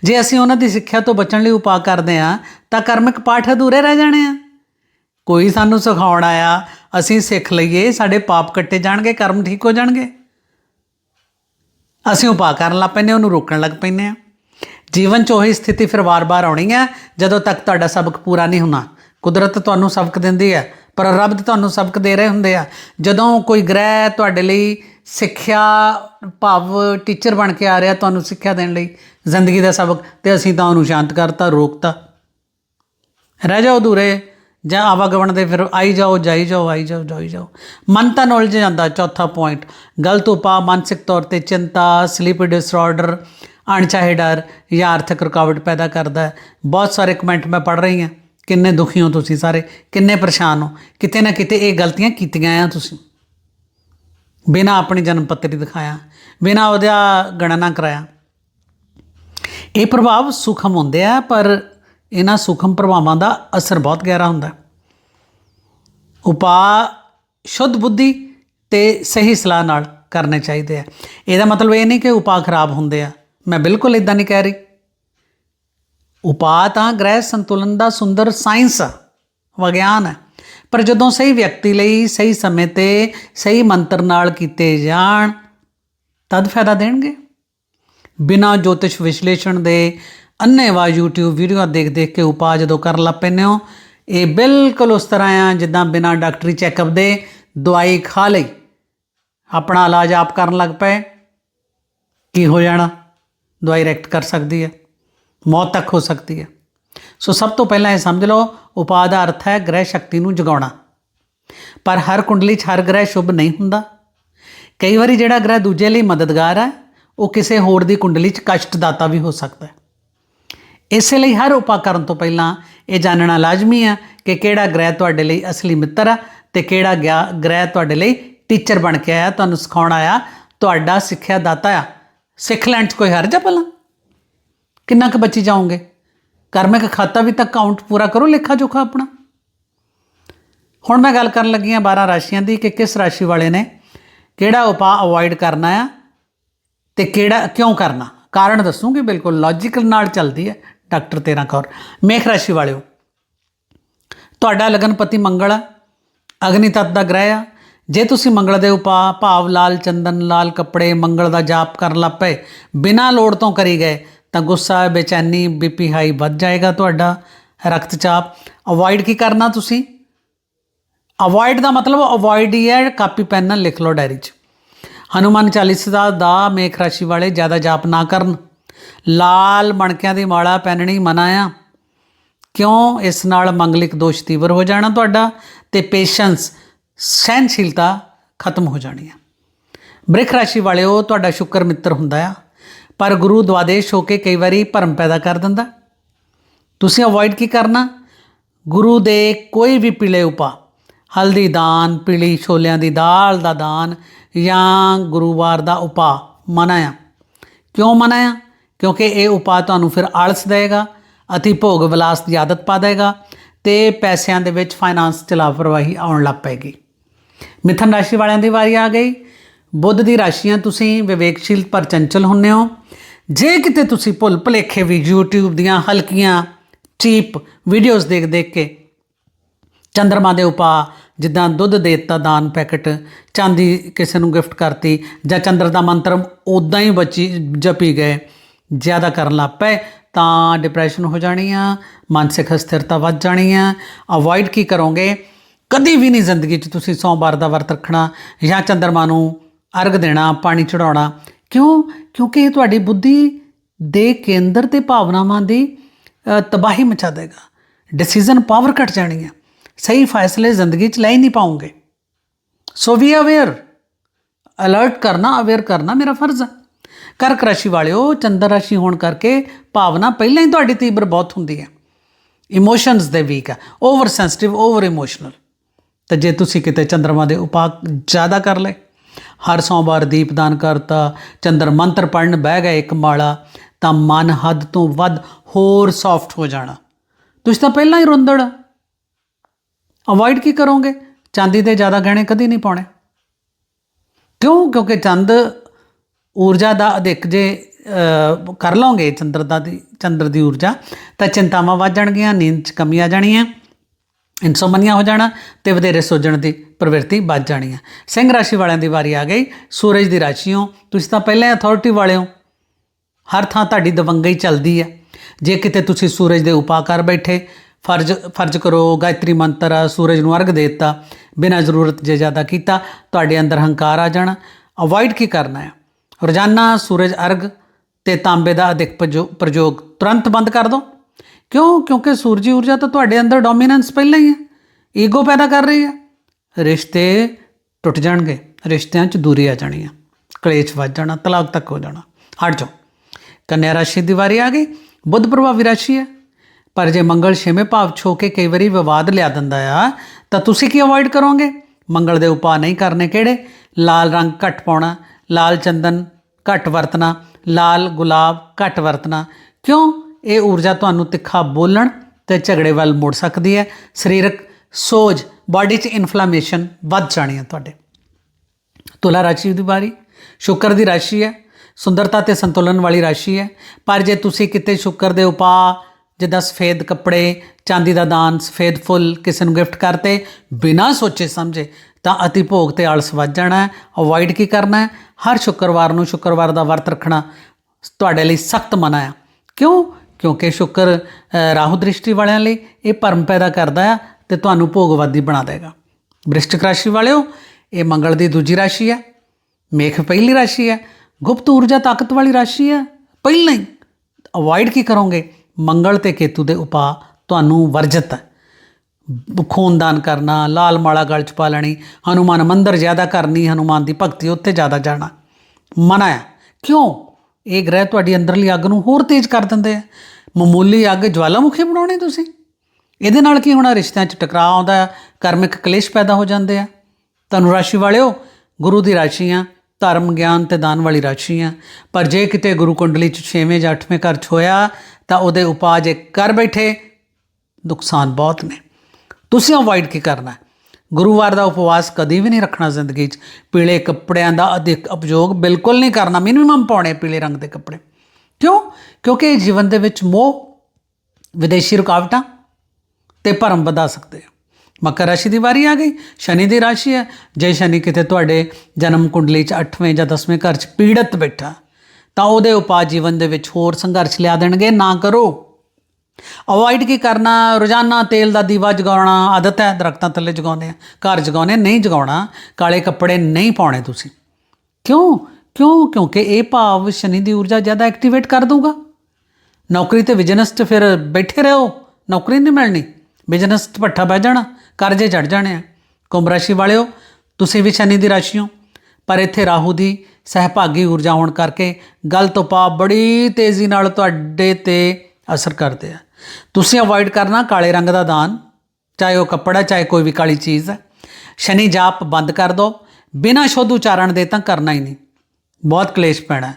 ਜੇ ਅਸੀਂ ਉਹਨਾਂ ਦੀ ਸਿੱਖਿਆ ਤੋਂ ਬਚਣ ਲਈ ਉਪਾਅ ਕਰਦੇ ਆ ਤਾਂ ਕਰਮਿਕ ਪਾਠ ਅਧੂਰੇ ਰਹਿ ਜਾਣੇ ਆ। ਕੋਈ ਸਾਨੂੰ ਸਿਖਾਉਣ ਆਇਆ ਅਸੀਂ ਸਿੱਖ ਲਈਏ ਸਾਡੇ ਪਾਪ ਕੱਟੇ ਜਾਣਗੇ ਕਰਮ ਠੀਕ ਹੋ ਜਾਣਗੇ। ਅਸੀਂ ਉਪਾਅ ਕਰਨ ਲੱਗ ਪੈਂਦੇ ਹਾਂ, ਉਹਨੂੰ ਰੋਕਣ ਲੱਗ ਪੈਂਦੇ ਆ ਜੀਵਨ 'ਚ ਉਹੀ ਸਥਿਤੀ ਫਿਰ ਵਾਰ-ਵਾਰ ਆਉਣੀ ਹੈ ਜਦੋਂ ਤੱਕ ਤੁਹਾਡਾ ਸਬਕ ਪੂਰਾ ਨਹੀਂ ਹੋਣਾ ਕੁਦਰਤ ਤੁਹਾਨੂੰ ਸਬਕ ਦਿੰਦੀ ਹੈ ਪਰ ਰੱਬ ਤੁਹਾਨੂੰ ਸਬਕ ਦੇ ਰਹੇ ਹੁੰਦੇ ਆ। ਜਦੋਂ ਕੋਈ ਗ੍ਰਹਿ ਤੁਹਾਡੇ ਲਈ ਸਿੱਖਿਆ ਭਾਵ ਟੀਚਰ ਬਣ ਕੇ ਆ ਰਿਹਾ ਤੁਹਾਨੂੰ ਸਿੱਖਿਆ ਦੇਣ ਲਈ, ਜ਼ਿੰਦਗੀ ਦਾ ਸਬਕ, ਤੇ ਅਸੀਂ ਤਾਂ ਉਹਨੂੰ ਸ਼ਾਂਤ ਕਰਤਾ, ਰੋਕਤਾ। ਰਹਿ ਜਾਓ ਦੂਰੇ ਜਾਂ ਆਵਾਗਮਨ ਦੇ ਫਿਰ ਆਈ ਜਾਓ, ਜਾਈ ਜਾਓ, ਆਈ ਜਾਓ, ਜਾਈ ਜਾਓ। ਮਨ ਤਾਂ ਉਲਝ ਜਾਂਦਾ, ਚੌਥਾ ਪੁਆਇੰਟ ਗਲਤ ਉਪਾਅ ਮਾਨਸਿਕ ਤੌਰ ਤੇ ਚਿੰਤਾ ਸਲੀਪ ਡਿਸਆਰਡਰ ਅਣਚਾਹੇ ਡਰ, ਜਾਂ ਆਰਥਿਕ ਰੁਕਾਵਟ ਪੈਦਾ ਕਰਦਾ ਹੈ। ਬਹੁਤ ਸਾਰੇ ਕਮੈਂਟ ਮੈਂ ਪੜ ਰਹੀ ਹਾਂ। ਕਿੰਨੇ ਦੁਖੀ ਹੋ ਤੁਸੀਂ ਸਾਰੇ? ਕਿੰਨੇ ਪਰੇਸ਼ਾਨ ਹੋ? ਕਿਤੇ ਨਾ ਕਿਤੇ ਇਹ ਗਲਤੀਆਂ ਕੀਤੀਆਂ ਆ ਤੁਸੀਂ। ਬਿਨਾਂ ਆਪਣੀ ਜਨਮ ਪੱਤਰੀ ਦਿਖਾਇਆ, ਬਿਨਾਂ ਉਹਦਾ ਗਣਨਾ ਕਰਾਇਆ। ਇਹ ਪ੍ਰਭਾਵ ਸੂਖਮ ਹੁੰਦੇ ਆ, ਪਰ ਇਹਨਾਂ ਸੂਖਮ ਪ੍ਰਭਾਵਾਂ ਦਾ ਅਸਰ ਬਹੁਤ ਗਹਿਰਾ ਹੁੰਦਾ। ਹੈ। ਉਪਾਅ ਸ਼ੁੱਧ ਬੁੱਧੀ ਤੇ ਸਹੀ ਸਲਾਹ ਨਾਲ ਕਰਨੇ ਚਾਹੀਦੇ ਆ। ਇਹਦਾ ਮਤਲਬ ਇਹ ਨਹੀਂ ਕਿ ਉਪਾਅ ਖਰਾਬ ਹੁੰਦੇ ਆ। ਮੈਂ ਬਿਲਕੁਲ ਇਦਾਂ ਨਹੀਂ ਕਹਿ ਰਹੀ। ਉਪਾਅ ਤਾਂ ਗ੍ਰਹਿ ਸੰਤੁਲਨ ਦਾ ਸੁੰਦਰ ਸਾਇੰਸ ਆ, ਵਿਗਿਆਨ ਹੈ ਪਰ ਜਦੋਂ ਸਹੀ ਵਿਅਕਤੀ ਲਈ ਸਹੀ ਸਮੇਂ ਤੇ ਸਹੀ ਮੰਤਰ ਨਾਲ ਕੀਤੇ ਜਾਣ, ਤਦ ਫਾਇਦਾ ਦੇਣਗੇ? ਬਿਨਾ ਜੋਤਿਸ਼ ਵਿਸ਼ਲੇਸ਼ਣ ਦੇ ਅੰਨੇਵਾ YouTube ਵੀਡੀਓ ਦੇਖ ਦੇਖ ਕੇ ਉਪਾਅ ਜਦੋਂ ਕਰਨ ਲੱਗ ਪੈਂਦੇ ਹੋ, ਇਹ ਬਿਲਕੁਲ ਉਸ ਤਰ੍ਹਾਂ ਆ ਜਿੱਦਾਂ ਬਿਨਾ ਡਾਕਟਰੀ ਚੈੱਕਅਪ ਦੇ ਦਵਾਈ ਖਾ ਲਈ, ਆਪਣਾ ਇਲਾਜ ਆਪ ਕਰਨ ਲੱਗ ਪਏ। ਕੀ ਹੋ ਜਾਣਾ? ਦਵਾਈ ਰੈਕਟ ਕਰ ਸਕਦੀ ਹੈ, ਮੌਤ ਤੱਕ ਹੋ ਸਕਦੀ ਹੈ। ਸੋ ਸਭ ਤੋਂ ਪਹਿਲਾਂ ਇਹ ਸਮਝ ਲਓ, ਉਪਾਅ ਦਾ ਅਰਥ ਹੈ ਗ੍ਰਹਿ ਸ਼ਕਤੀ ਨੂੰ ਜਗਾਉਣਾ। ਪਰ ਹਰ ਕੁੰਡਲੀ 'ਚ ਹਰ ਗ੍ਰਹਿ ਸ਼ੁਭ ਨਹੀਂ ਹੁੰਦਾ। ਕਈ ਵਾਰੀ ਜਿਹੜਾ ਗ੍ਰਹਿ ਦੂਜੇ ਲਈ ਮਦਦਗਾਰ ਹੈ, ਉਹ ਕਿਸੇ ਹੋਰ ਦੀ ਕੁੰਡਲੀ 'ਚ ਕਸ਼ਟਦਾਤਾ ਵੀ ਹੋ ਸਕਦਾ ਹੈ। ਇਸੇ ਲਈ ਹਰ ਉਪਾਅ ਕਰਨ ਤੋਂ ਪਹਿਲਾਂ ਇਹ ਜਾਣਨਾ ਲਾਜ਼ਮੀ ਹੈ ਕਿ ਕਿਹੜਾ ਗ੍ਰਹਿ ਤੁਹਾਡੇ ਲਈ ਅਸਲੀ ਮਿੱਤਰ ਆ ਤੇ ਕਿਹੜਾ ਗਿਆ ਗ੍ਰਹਿ ਤੁਹਾਡੇ ਲਈ ਟੀਚਰ ਬਣ ਕੇ ਆਇਆ, ਤੁਹਾਨੂੰ ਸਿਖਾਉਣ ਆਇਆ, ਤੁਹਾਡਾ ਸਿੱਖਿਆ ਦਾਤਾ ਆ। ਸਿੱਖ ਲੈਣ 'ਚ ਕੋਈ ਹਰਜ ਆ ਭਲਾ? ਕਿੰਨਾ ਕੁ ਬੱਚੀ ਜਾਓਗੇ? ਕਰਮਿਕ ਖਾਤਾ ਵੀ ਤਾਂ ਕਾਊਂਟ ਪੂਰਾ ਕਰੋ, ਲੇਖਾ ਜੋਖਾ ਆਪਣਾ। ਹੁਣ ਮੈਂ ਗੱਲ ਕਰਨ ਲੱਗੀ ਹਾਂ 12 ਰਾਸ਼ੀਆਂ ਦੀ ਕਿ ਕਿਸ ਰਾਸ਼ੀ ਵਾਲੇ ਨੇ ਕਿਹੜਾ ਉਪਾਅ ਅਵੋਇਡ ਕਰਨਾ ਆ ਤੇ ਕਿਹੜਾ ਕਿਉਂ ਕਰਨਾ। ਕਾਰਨ ਦੱਸੂਗੀ, ਬਿਲਕੁਲ ਲੌਜੀਕਲ ਨਾਲ ਚੱਲਦੀ ਹੈ ਡਾਕਟਰ ਤੇਰਾ ਕੌਰ। ਮੇਖ ਰਾਸ਼ੀ ਵਾਲਿਓ, ਤੁਹਾਡਾ ਲਗਨਪਤੀ ਮੰਗਲ ਆ, ਅਗਨੀ ਤੱਤ ਦਾ ਗ੍ਰਹਿ ਆ। ਜੇ ਤੁਸੀਂ ਮੰਗਲ ਦੇ ਉਪਾਅ, ਭਾਵ ਲਾਲ ਚੰਦਨ, ਲਾਲ ਕੱਪੜੇ, ਮੰਗਲ ਦਾ ਜਾਪ ਕਰਨ ਲੱਗ ਪਏ, ਬਿਨਾਂ ਲੋੜ ਤੋਂ ਕਰੀ ਗਏ ਤਾਂ ਗੁੱਸਾ ਬੇਚੈਨੀ, ਬੀਪੀ ਹਾਈ ਵੱਧ ਜਾਏਗਾ ਤੁਹਾਡਾ ਰਕਤਚਾਪ ਅਵੋਇਡ ਕੀ ਕਰਨਾ ਤੁਸੀਂ? ਅਵੋਇਡ ਦਾ ਮਤਲਬ ਅਵੋਇਡ ਹੀ ਹੈ, ਕਾਪੀ, ਪੈਨ ਨਾਲ ਲਿਖ ਲਓ ਡਾਇਰੀ 'ਚ। ਹਨੂਮਾਨ ਚਾਲੀਸਾ ਦਾ ਮੇਖ ਰਾਸ਼ੀ ਵਾਲੇ ਜ਼ਿਆਦਾ ਜਾਪ ਨਾ ਕਰਨ। ਲਾਲ ਮਣਕਿਆਂ ਦੀ ਮਾਲਾ ਪਹਿਨਣੀ ਮਨਾ ਆ। ਕਿਉਂ? ਇਸ ਨਾਲ ਮੰਗਲਿਕ ਦੋਸ਼ ਤੀਵਰ ਹੋ ਜਾਣਾ ਤੁਹਾਡਾ ਤੇ ਪੇਸ਼ੈਂਸ ਸਹਿਨਸ਼ੀਲਤਾ ਖਤਮ ਹੋ ਜਾਣੀ ਆ। ਬ੍ਰਿਖ ਰਾਸ਼ੀ ਵਾਲਿਓ, ਤੁਹਾਡਾ ਸ਼ੁਕਰ ਮਿੱਤਰ ਹੁੰਦਾ ਆ। ਪਰ ਗੁਰੂ ਦਵਾਦੇਸ਼ ਹੋ ਕੇ ਕਈ ਵਾਰੀ ਭਰਮ ਪੈਦਾ ਕਰ ਦਿੰਦਾ। ਤੁਸੀਂ ਅਵੋਇਡ ਕੀ ਕਰਨਾ? ਗੁਰੂ ਦੇ ਕੋਈ ਵੀ ਪੀਲੇ ਉਪਾ ਹਲਦੀ ਦਾਨ, ਪੀਲੀ ਛੋਲਿਆਂ ਦੀ ਦਾਲ ਦਾ ਦਾਨ ਜਾਂ ਗੁਰੂਵਾਰ ਦਾ ਉਪਾ ਮਨਾ ਆ ਕਿਉਂ ਮਨਾ ਆ ਕਿਉਂਕਿ ਇਹ ਉਪਾ ਤੁਹਾਨੂੰ ਫਿਰ ਆਲਸ ਦੇਗਾ, ਅਤੀ ਭੋਗ ਵਿਲਾਸ ਦੀ ਆਦਤ ਪਾ ਦੇਗਾ ਤੇ ਪੈਸਿਆਂ ਦੇ ਵਿੱਚ ਫਾਈਨਾਂਸ 'ਚ ਲਾਪਰਵਾਹੀ ਆਉਣ ਲੱਗ ਪਏਗੀ ਮਿਥਨ ਰਾਸ਼ੀ ਵਾਲਿਆਂ ਦੀ ਵਾਰੀ ਆ ਗਈ। ਬੁੱਧ ਦੀ ਰਾਸ਼ੀਆਂ ਤੁਸੀਂ ਵਿਵੇਕਸ਼ੀਲ ਪਰ ਚੰਚਲ ਹੁੰਨੇ ਹੋ। ਜੇ ਕਿਤੇ ਤੁਸੀਂ ਭੁੱਲ ਭੁਲੇਖੇ ਵੀ YouTube ਦੀਆਂ ਹਲਕੀਆਂ, ਚੀਪ ਵੀਡੀਓਜ਼ ਦੇਖ ਦੇਖ ਕੇ ਚੰਦਰਮਾ ਦੇ ਉਪਾ, ਜਿੱਦਾਂ ਦੁੱਧ ਦੇ ਦਿੱਤਾ ਦਾਨ ਪੈਕਟ, ਚਾਂਦੀ ਕਿਸੇ ਨੂੰ ਗਿਫਟ ਕਰਤੀ, ਜਾਂ ਚੰਦਰ ਦਾ ਮੰਤਰ ਉਦਾਂ ਹੀ ਬੱਚੀ, ਜਪੀ ਗਏ, ਜ਼ਿਆਦਾ ਕਰਨ ਲੱਗ ਪਏ, ਤਾਂ ਡਿਪਰੈਸ਼ਨ ਹੋ ਜਾਣੀ ਆ ਮਾਨਸਿਕ ਅਸਥਿਰਤਾ ਵੱਧ ਜਾਣੀ ਆ ਅਵੋਇਡ ਕੀ ਕਰੋਗੇ? ਕਦੀ ਵੀ ਨਹੀਂ ਜ਼ਿੰਦਗੀ 'ਚ ਤੁਸੀਂ ਸੋਮਵਾਰ ਦਾ ਵਰਤ ਰੱਖਣਾ, ਜਾਂ ਚੰਦਰਮਾ ਨੂੰ ਅਰਗ ਦੇਣਾ, ਪਾਣੀ ਚੜਾਉਣਾ ਕਿਉਂ? ਕਿਉਂਕਿ ਇਹ ਤੁਹਾਡੀ ਬੁੱਧੀ ਦੇ ਕੇਂਦਰ ਤੇ ਭਾਵਨਾਵਾਂ ਦੀ ਤਬਾਹੀ ਮਚਾ ਦੇਗਾ। ਡਿਸੀਜਨ ਪਾਵਰ ਘਟ ਜਾਣੀ ਹੈ ਸਹੀ ਫੈਸਲੇ ਜ਼ਿੰਦਗੀ 'ਚ ਲੈ ਹੀ ਨਹੀਂ ਪਾਉਂਗੇ ਸੋ ਵੀ ਅਵੇਅਰ ਅਲਰਟ ਕਰਨਾ ਅਵੇਅਰ ਕਰਨਾ ਮੇਰਾ ਫਰਜ਼ ਹੈ ਕਰਕ ਰਾਸ਼ੀ ਵਾਲਿਓ, ਚੰਦਰ ਰਾਸ਼ੀ ਹੋਣ ਕਰਕੇ ਭਾਵਨਾ ਪਹਿਲਾਂ ਹੀ ਤੁਹਾਡੀ ਤੀਬਰ ਬਹੁਤ ਹੁੰਦੀ ਹੈ। ਇਮੋਸ਼ਨਸ ਦੇ ਵੀਕ ਆ। ਓਵਰ ਸੈਂਸਿਟਿਵ ਓਵਰ ਇਮੋਸ਼ਨਲ ਤਾਂ ਜੇ ਤੁਸੀਂ ਕਿਤੇ ਚੰਦਰਮਾ ਦੇ ਉਪਾਅ ਜ਼ਿਆਦਾ ਕਰ ਲਏ ਹਰ ਸੋਮਵਾਰ ਦੀਪਦਾਨ ਕਰਤਾ। ਚੰਦਰ ਮੰਤਰ ਪੜਨ ਬਹਿ ਗਏ ਇੱਕ ਮਾਲਾ, ਤਾਂ ਮਨ ਹੱਦ ਤੋਂ ਵੱਧ ਹੋਰ ਸੌਫਟ ਹੋ ਜਾਣਾ। ਤੁਸੀਂ ਤਾਂ ਪਹਿਲਾਂ ਹੀ ਰੁੰਦੜ। ਅਵੋਇਡ ਕੀ ਕਰੋਗੇ? ਚਾਂਦੀ ਦੇ ਜ਼ਿਆਦਾ ਗਹਿਣੇ ਕਦੀ ਨਹੀਂ ਪਾਉਣੇ। ਕਿਉਂ? ਕਿਉਂਕਿ ਚੰਦ ਊਰਜਾ ਦਾ ਅਧਿਕ ਜੇ ਕਰ ਲਓਗੇ ਚੰਦਰ ਦਾ ਦੀ, ਚੰਦਰ ਦੀ ਊਰਜਾ, ਤਾਂ ਚਿੰਤਾਵਾਂ ਵੱਧ ਜਾਣਗੀਆਂ, ਨੀਂਦ 'ਚ ਕਮੀ ਆ ਜਾਣੀ ਹੈ ਇਨਸੋਮਨੀਆ ਹੋ ਜਾਣਾ ਤੇ ਵਧੇਰੇ ਸੋਜਣ ਦੀ ਪ੍ਰਵਿਰਤੀ ਵੱਧ ਜਾਣੀ ਹੈ ਸਿੰਘ ਰਾਸ਼ੀ ਵਾਲਿਆਂ ਦੀ ਵਾਰੀ ਆ ਗਈ। ਸੂਰਜ ਦੀ ਰਾਸ਼ੀ ਹੋ। ਤੁਸੀਂ ਤਾਂ ਪਹਿਲਾਂ ਅਥਾਰਟੀ ਵਾਲੇ ਹੋ। ਹਰ ਥਾਂ ਤੁਹਾਡੀ ਦਵੰਗਈ ਚੱਲਦੀ ਹੈ ਜੇ ਕਿਤੇ ਤੁਸੀਂ ਸੂਰਜ ਦੇ ਉਪਾਅ ਕਰ ਬੈਠੇ, ਫਰਜ਼ ਫਰਜ਼ ਕਰੋ ਗਾਇਤਰੀ ਮੰਤਰ ਸੂਰਜ ਨੂੰ ਅਰਗ ਦੇ ਦਿੱਤਾ, ਬਿਨਾਂ ਜ਼ਰੂਰਤ ਜੇ ਜ਼ਿਆਦਾ ਕੀਤਾ, ਤੁਹਾਡੇ ਅੰਦਰ ਹੰਕਾਰ ਆ ਜਾਣਾ। ਅਵੋਇਡ ਕੀ ਕਰਨਾ ਹੈ ਰੋਜ਼ਾਨਾ ਸੂਰਜ ਅਰਗ ਤੇ ਤਾਂਬੇ ਦਾ ਅਧਿਕ ਪ੍ਰਜੋ- ਪ੍ਰਯੋਗ ਤੁਰੰਤ ਬੰਦ ਕਰ ਦਿਓ ਕਿਉਂ? ਕਿਉਂਕਿ ਸੂਰਜੀ ਊਰਜਾ ਤਾਂ ਤੁਹਾਡੇ ਅੰਦਰ ਡੋਮੀਨੈਂਸ ਪਹਿਲਾਂ ਹੀ ਹੈ। ਈਗੋ ਪੈਦਾ ਕਰ ਰਹੀ ਹੈ। ਰਿਸ਼ਤੇ ਟੁੱਟ ਜਾਣਗੇ। ਰਿਸ਼ਤਿਆਂ 'ਚ ਦੂਰੀ ਆ ਜਾਣੀ ਹੈ ਕਲੇਸ਼ ਵੱਧ ਜਾਣਾ, ਤਲਾਕ ਤੱਕ ਹੋ ਜਾਣਾ। ਹਟ ਜਾਓ। ਕੰਨਿਆ ਰਾਸ਼ੀ ਦੀ ਵਾਰੀ ਆ ਗਈ। ਬੁੱਧ ਪ੍ਰਭਾਵੀ ਰਾਸ਼ੀ ਹੈ। ਪਰ ਜੇ ਮੰਗਲ ਛੇਵੇਂ ਭਾਵ ਛੋ ਕੇ ਕਈ ਵਾਰੀ ਵਿਵਾਦ ਲਿਆ ਦਿੰਦਾ ਆ, ਤਾਂ ਤੁਸੀਂ ਕੀ ਅਵੋਇਡ ਕਰੋਗੇ? ਮੰਗਲ ਦੇ ਉਪਾਅ ਨਹੀਂ ਕਰਨੇ ਕਿਹੜੇ? ਲਾਲ ਰੰਗ ਘੱਟ ਪਾਉਣਾ, ਲਾਲ ਚੰਦਨ ਘੱਟ ਵਰਤਣਾ, ਲਾਲ ਗੁਲਾਬ ਘੱਟ ਵਰਤਣਾ। ਕਿਉਂ? ਇਹ ਊਰਜਾ ਤੁਹਾਨੂੰ ਤਿੱਖਾ ਬੋਲਣ ਤੇ ਝਗੜੇ ਵੱਲ ਮੋੜ ਸਕਦੀ ਹੈ। ਸਰੀਰਕ ਸੋਜ ਬਾਡੀ 'ਚ ਇਨਫਲੇਮੇਸ਼ਨ ਵੱਧ ਜਾਣੀ ਹੈ ਤੁਹਾਡੇ। ਤੁਲਾ ਰਾਸ਼ੀ ਦੀ ਵਾਰੀ, ਸ਼ੁਕਰ ਦੀ ਰਾਸ਼ੀ ਹੈ, ਸੁੰਦਰਤਾ ਤੇ ਸੰਤੁਲਨ ਵਾਲੀ ਰਾਸ਼ੀ ਹੈ। ਪਰ ਜੇ ਤੁਸੀਂ ਕਿਤੇ ਸ਼ੁਕਰ ਦੇ ਉਪਾਅ ਜਿੱਦਾਂ ਸਫੇਦ ਕੱਪੜੇ, ਚਾਂਦੀ ਦਾ ਦਾਨ, ਸਫੇਦ ਫੁੱਲ ਕਿਸੇ ਨੂੰ ਗਿਫਟ ਕਰਤੇ, ਬਿਨਾਂ ਸੋਚੇ ਸਮਝੇ, ਤਾਂ ਅਤੀ ਭੋਗ ਤੇ ਆਲਸ ਵੱਜ ਜਾਣਾ ਅਵੋਇਡ ਕੀ ਕਰਨਾ ਹੈ? ਹਰ ਸ਼ੁੱਕਰਵਾਰ ਨੂੰ ਸ਼ੁੱਕਰਵਾਰ ਦਾ ਵਰਤ ਰੱਖਣਾ ਤੁਹਾਡੇ ਲਈ ਸਖਤ ਮਨਾ ਹੈ। ਕਿਉਂ? ਕਿਉਂਕਿ ਸ਼ੁੱਕਰ ਰਾਹੂ ਦ੍ਰਿਸ਼ਟੀ ਵਾਲਿਆਂ ਲਈ ਇਹ ਭਰਮ ਪੈਦਾ ਕਰਦਾ ਹੈ ਤੇ ਤੁਹਾਨੂੰ ਭੋਗਵਾਦੀ ਬਣਾ ਦੇਗਾ। ਵ੍ਰਿਸ਼ਚਿਕ ਰਾਸ਼ੀ ਵਾਲਿਓ, ਇਹ ਮੰਗਲ ਦੀ ਦੂਜੀ ਰਾਸ਼ੀ ਹੈ ਮੇਖ ਪਹਿਲੀ ਰਾਸ਼ੀ ਹੈ ਗੁਪਤ ਊਰਜਾ ਤਾਕਤ ਵਾਲੀ ਰਾਸ਼ੀ ਹੈ ਪਹਿਲਾਂ ਹੀ। ਅਵੋਇਡ ਕੀ ਕਰੋਗੇ? ਮੰਗਲ ਤੇ ਕੇਤੂ ਦੇ ਉਪਾਅ ਤੁਹਾਨੂੰ ਵਰਜਿਤ ਹੈ ਖੂਨਦਾਨ ਕਰਨਾ, ਲਾਲ ਮਾਲਾ ਗਲ ਚ ਪਾ ਲੈਣੀ, ਹਨੂਮਾਨ ਮੰਦਰ ਜ਼ਿਆਦਾ ਕਰਨੀ, ਹਨੂਮਾਨ ਦੀ ਭਗਤੀ ਉੱਥੇ ਜ਼ਿਆਦਾ ਜਾਣਾ। ਮਨਾ ਹੈ ਕਿਉਂ? ਇਹ ਗ੍ਰਹਿ ਤੁਹਾਡੀ ਅੰਦਰਲੀ ਅੱਗ ਨੂੰ ਹੋਰ ਤੇਜ਼ ਕਰ ਦਿੰਦੇ ਆ। ਮਾਮੂਲੀ ਅੱਗ ਜਵਾਲਾਮੁਖੀ ਬਣਾਉਣੀ ਤੁਸੀਂ। ਇਹਦੇ ਨਾਲ ਕੀ ਹੋਣਾ? ਰਿਸ਼ਤਿਆਂ 'ਚ ਟਕਰਾਅ ਆਉਂਦਾ ਹੈ, ਕਰਮਿਕ ਕਲੇਸ਼ ਪੈਦਾ ਹੋ ਜਾਂਦੇ ਆ। ਧਨੁ ਰਾਸ਼ੀ ਵਾਲਿਓ, ਗੁਰੂ ਦੀ ਰਾਸ਼ੀਆਂ ਧਰਮ, ਗਿਆਨ ਤੇ ਦਾਨ ਵਾਲੀ ਰਾਸ਼ੀਆਂ ਪਰ ਜੇ ਕਿਤੇ ਗੁਰੂ ਕੁੰਡਲੀ 'ਚ 6ਵੇਂ ਜਾਂ 8ਵੇਂ ਘਰ 'ਚ ਹੋਇਆ, ਤਾਂ ਉਹਦੇ ਉਪਾਅ ਜੇ ਕਰ ਬੈਠੇ, ਨੁਕਸਾਨ ਬਹੁਤ ਨੇ। ਤੁਸੀਂ ਅਵੋਇਡ ਕੀ ਕਰਨਾ? ਗੁਰੂਵਾਰ ਦਾ ਉਪਵਾਸ ਕਦੀ ਵੀ ਨਹੀਂ ਰੱਖਣਾ ਜ਼ਿੰਦਗੀ 'ਚ। ਪੀਲੇ ਕੱਪੜਿਆਂ ਦਾ ਅਧਿਕ ਉਪਯੋਗ ਬਿਲਕੁਲ ਨਹੀਂ ਕਰਨਾ। ਮਿਨੀਮਮ ਪਾਉਣੇ ਪੀਲੇ ਰੰਗ ਦੇ ਕੱਪੜੇ। ਕਿਉਂ? ਕਿਉਂਕਿ ਇਹ ਜੀਵਨ ਦੇ ਵਿੱਚ ਮੋਹ, ਵਿਦੇਸ਼ੀ ਰੁਕਾਵਟਾਂ ਤੇ ਭਰਮ ਵਧਾ ਸਕਦੇ ਆ। ਮਕਰ ਰਾਸ਼ੀ ਦੀ ਵਾਰੀ ਆ ਗਈ। ਸ਼ਨੀ ਦੀ ਰਾਸ਼ੀ ਹੈ। ਜੇ ਸ਼ਨੀ ਕਿਤੇ ਤੁਹਾਡੇ ਜਨਮ ਕੁੰਡਲੀ 'ਚ 8ਵੇਂ ਜਾਂ 10ਵੇਂ ਘਰ 'ਚ ਪੀੜਤ ਬੈਠਾ, ਤਾਂ ਉਹਦੇ ਉਪਾਅ ਜੀਵਨ ਦੇ ਵਿੱਚ ਹੋਰ ਸੰਘਰਸ਼ ਲਿਆ ਦੇਣਗੇ। ਨਾ ਕਰੋ। ਅਵੋਇਡ ਕੀ ਕਰਨਾ? ਰੋਜ਼ਾਨਾ ਤੇਲ ਦਾ ਦੀਵਾ ਜਗਾਉਣਾ, ਆਦਤ ਹੈ, ਦਰਖਤਾਂ ਥੱਲੇ ਜਗਾਉਂਦੇ ਆ, ਘਰ ਜਗਾਉਂਦੇ ਨਹੀਂ ਜਗਾਉਣਾ, ਕਾਲੇ ਕੱਪੜੇ ਨਹੀਂ ਪਾਉਣੇ ਤੁਸੀਂ। ਕਿਉਂ? ਕਿਉਂ? ਕਿਉਂਕਿ ਇਹ ਭਾਵ ਸ਼ਨੀ ਦੀ ਊਰਜਾ ਜ਼ਿਆਦਾ ਐਕਟੀਵੇਟ ਕਰ ਦਊਗਾ। ਨੌਕਰੀ ਤੇ ਬਿਜ਼ਨਸ 'ਚ ਫਿਰ ਬੈਠੇ ਰਹੋ, ਨੌਕਰੀ ਨਹੀਂ ਮਿਲਣੀ। ਬਿਜ਼ਨਸ 'ਚ ਭੱਠਾ ਬਹਿ ਜਾਣਾ, ਕਰਜ਼ੇ ਚੜ ਜਾਣੇ ਆ। ਕੁੰਭ ਰਾਸ਼ੀ ਵਾਲਿਓ, ਤੁਸੀਂ ਵੀ ਸ਼ਨੀ ਦੀ ਰਾਸ਼ੀ ਹੋ। ਪਰ ਇੱਥੇ ਰਾਹੂ ਦੀ ਸਹਿਭਾਗੀ ਊਰਜਾ ਹੋਣ ਕਰਕੇ ਗਲਤ ਉਪਾਅ ਬੜੀ ਤੇਜ਼ੀ ਨਾਲ ਤੁਹਾਡੇ ਤੇ ਅਸਰ ਕਰਦੇ ਆ। ਤੁਸੀਂ ਅਵੋਇਡ ਕਰਨਾ ਕਾਲੇ ਰੰਗ ਦਾ ਦਾਨ, ਚਾਹੇ ਉਹ ਕੱਪੜਾ, ਚਾਹੇ ਕੋਈ ਵੀ ਕਾਲੀ ਚੀਜ਼ ਹੈ। ਸ਼ਨੀ ਜਾਪ ਬੰਦ ਕਰ ਦਿਓ ਬਿਨਾਂ ਸ਼ੁੱਧ ਉਚਾਰਨ ਦੇ ਤਾਂ ਕਰਨਾ ਹੀ ਨਹੀਂ। ਬਹੁਤ ਕਲੇਸ਼ ਪੈਣਾ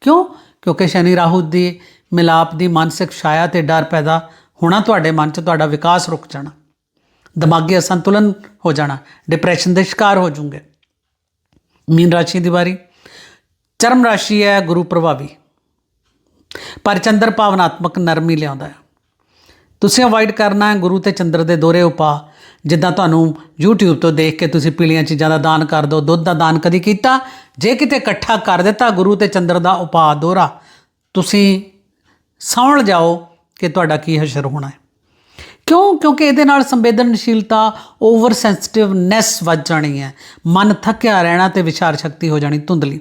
ਕਿਉਂ? ਕਿਉਂਕਿ ਸ਼ਨੀ ਰਾਹੂ ਦੀ ਮਿਲਾਪ ਦੀ ਮਾਨਸਿਕ ਛਾਇਆ ਤੇ ਡਰ ਪੈਦਾ ਹੋਣਾ ਤੁਹਾਡੇ ਮਨ 'ਚ ਤੁਹਾਡਾ ਵਿਕਾਸ ਰੁਕ ਜਾਣਾ। ਦਿਮਾਗੀ ਅਸੰਤੁਲਨ ਹੋ ਜਾਣਾ। ਡਿਪਰੈਸ਼ਨ ਦੇ ਸ਼ਿਕਾਰ ਹੋ ਜਾਓਗੇ ਮੀਨ ਰਾਸ਼ੀ ਦੀ ਵਾਰੀ। ਚਰਮ ਰਾਸ਼ੀ ਹੈ ਗੁਰੂ ਪ੍ਰਭਾਵੀ। ਪਰ ਚੰਦਰ ਭਾਵਨਾਤਮਕ ਨਰਮੀ ਲਿਆਉਂਦਾ ਹੈ। ਤੁਸੀਂ ਅਵੋਇਡ ਕਰਨਾ ਹੈ ਗੁਰੂ ਤੇ ਚੰਦਰ ਦੇ ਦੋਹਰੇ ਉਪਾਅ ਜਿੱਦਾਂ ਤੁਹਾਨੂੰ YouTube ਤੋਂ ਦੇਖ ਕੇ ਤੁਸੀਂ ਪੀਲੀਆਂ ਚੀਜ਼ਾਂ ਦਾ ਦਾਨ ਕਰ ਦਿਓ ਦੁੱਧ ਦਾ ਦਾਨ ਕਦੀ ਕੀਤਾ? ਜੇ ਕਿਤੇ ਇਕੱਠਾ ਕਰ ਦਿੱਤਾ ਗੁਰੂ ਤੇ ਚੰਦਰ ਦਾ ਉਪਾਅ ਦੋਹਰਾ ਤੁਸੀਂ ਸਮਝ ਜਾਓ ਕਿ ਤੁਹਾਡਾ ਕੀ ਹਸ਼ਰ ਹੋਣਾ ਹੈ। ਕਿਉਂ? ਕਿਉਂਕਿ ਇਹਦੇ ਨਾਲ ਸੰਵੇਦਨਸ਼ੀਲਤਾ ਓਵਰ ਸੈਂਸਿਟਿਵਨੈਸ ਵੱਧ ਜਾਣੀ ਹੈ। ਮਨ ਥੱਕਿਆ ਰਹਿਣਾ ਤੇ ਵਿਚਾਰ ਸ਼ਕਤੀ ਹੋ ਜਾਣੀ ਧੁੰਦਲੀ।